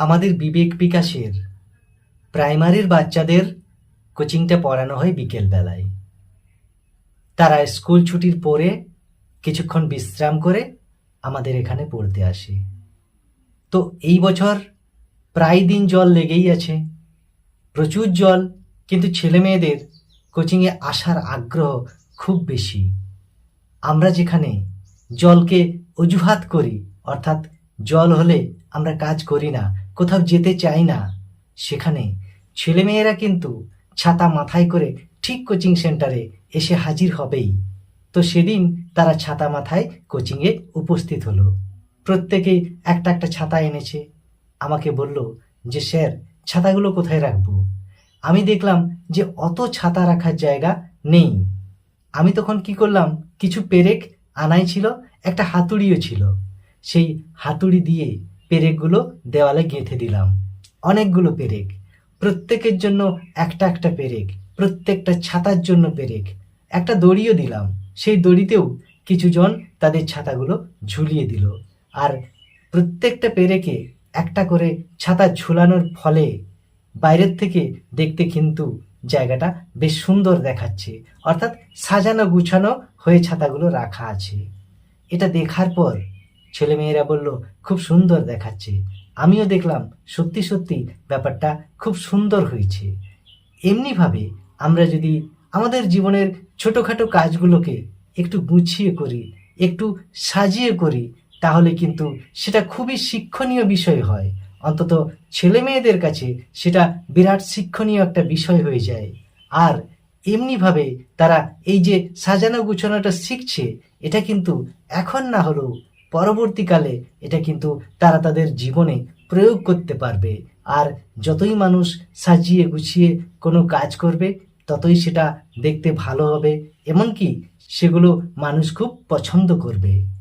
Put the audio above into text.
আমাদের বিবেক বিকাশের, প্রাইমারির বাচ্চাদের কোচিংটা পড়ানো হয় বিকেলবেলায়। তারা স্কুল ছুটির পরে কিছুক্ষণ বিশ্রাম করে আমাদের এখানে পড়তে আসে। তো এই বছর প্রায় দিন জল লেগেই আছে। প্রচুর জল, কিন্তু ছেলে মেয়েদের কোচিংয়ে আসার আগ্রহ খুব বেশি। আমরা যেখানে জলকে অজুহাত করি, অর্থাৎ জল হলে আমরা কাজ করি না কোথাও যেতে চাই না। সেখানে ছেলেমেয়েরা কিন্তু ছাতা মাথায় করে ঠিক কোচিং সেন্টারে এসে হাজির হবেই। তো সেদিন তারা ছাতা মাথায় কোচিংয়ে উপস্থিত হলো। প্রত্যেকেই একটা একটা ছাতা এনেছে। আমাকে বলল যে, স্যার, ছাতাগুলো কোথায় রাখব? আমি দেখলাম যে, অত ছাতা রাখার জায়গা নেই। আমি তখন কি করলাম, কিছু পেরেক আনাই ছিল, একটা হাতুড়িও ছিল। সেই হাতুড়ি দিয়ে পেরেকগুলো দেওয়ালে গেঁথে দিলাম। অনেকগুলো পেরেক। প্রত্যেকের জন্য একটা একটা পেরেক। প্রত্যেকটা ছাতার জন্য পেরেক। একটা দড়িও দিলাম। সেই দড়িতেও কিছুজন তাদের ছাতাগুলো ঝুলিয়ে দিল। আর প্রত্যেকটা পেরেকে একটা করে ছাতা ঝুলানোর ফলে বাইরের থেকে দেখতে কিন্তু জায়গাটা বেশ সুন্দর দেখাচ্ছে। অর্থাৎ সাজানো গুছানো হয়ে ছাতাগুলো রাখা আছে। এটা দেখার পর ছেলেমেয়েরা বলল, খুব সুন্দর দেখাচ্ছে। আমিও দেখলাম, সত্যি সত্যি ব্যাপারটা খুব সুন্দর হয়েছে। এমনিভাবে আমরা যদি আমাদের জীবনের ছোটোখাটো কাজগুলোকে একটু গুছিয়ে করি, একটু সাজিয়ে করি, তাহলে কিন্তু সেটা খুবই শিক্ষণীয় বিষয় হয়। অন্তত ছেলে মেয়েদের কাছে সেটা বিরাট শিক্ষণীয় একটা বিষয় হয়ে যায়। আর এমনিভাবে তারা এই যে সাজানো গুছানোটা শিখছে, এটা কিন্তু এখন না হলেও পরবর্তীকালে এটা কিন্তু তারা তাদের জীবনে প্রয়োগ করতে পারবে। আর যতই মানুষ সাজিয়ে গুছিয়ে কোনো কাজ করবে, ততই সেটা দেখতে ভালো হবে। এমনকি সেগুলো মানুষ খুব পছন্দ করবে।